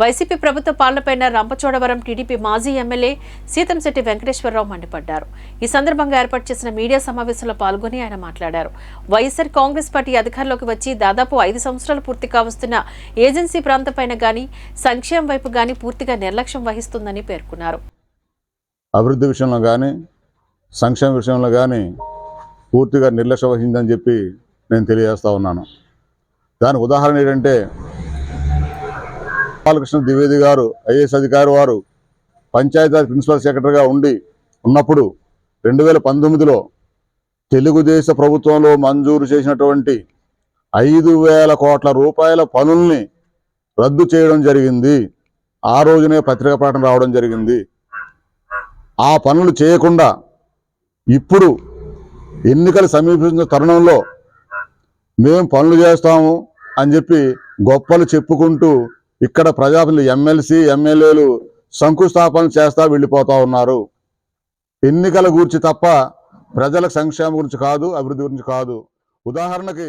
YCP ప్రభుత్వ పాలనపైన Rampachodavaram TDP మాజీ ఎమ్మెల్యే సీతంశెట్టి వెంకటేశ్వరరావు మండిపడ్డారు. ఈ సందర్భంగా ఏర్పాటు చేసిన మీడియా సమావేశంలో పాల్గొని ఆయన మాట్లాడారు. వైఎస్ఆర్ కాంగ్రెస్ పార్టీ అధికారంలోకి వచ్చి దాదాపు ఐదు సంవత్సరాలు పూర్తి కావస్తున్న ఏజెన్సీ ప్రాంతంపైన గాని సంక్షేమం వైపు గాని పూర్తిగా నిర్లక్ష్యం వహిస్తుందని పేర్కొన్నారు. అభివృద్ధి విషయంలో కానీ సంక్షేమ విషయంలో కానీ పూర్తిగా నిర్లక్ష్యం వహిందని చెప్పి నేను తెలియజేస్తా ఉన్నాను. దాని ఉదాహరణ ఏంటంటే బాలకృష్ణ ద్వివేది గారు ఐఏఎస్ అధికారి వారు పంచాయతీరాజ్ ప్రిన్సిపల్ సెక్రటరీగా ఉండి ఉన్నప్పుడు రెండు వేల పంతొమ్మిదిలో తెలుగుదేశ ప్రభుత్వంలో మంజూరు చేసినటువంటి ఐదు వేల కోట్ల రూపాయల పనుల్ని రద్దు చేయడం జరిగింది. ఆ రోజునే పత్రికా ప్రకటన రావడం జరిగింది. ఆ పనులు చేయకుండా ఇప్పుడు ఎన్నికలు సమీపించిన తరుణంలో మేము పనులు చేస్తాము అని చెప్పి గొప్పలు చెప్పుకుంటూ ఇక్కడ ప్రజాప్రతినిధులు ఎమ్మెల్సీ ఎమ్మెల్యేలు శంకుస్థాపన చేస్తా వెళ్ళిపోతా ఉన్నారు. ఎన్నికల గురించి తప్ప ప్రజల సంక్షేమం గురించి కాదు అభివృద్ధి గురించి కాదు. ఉదాహరణకి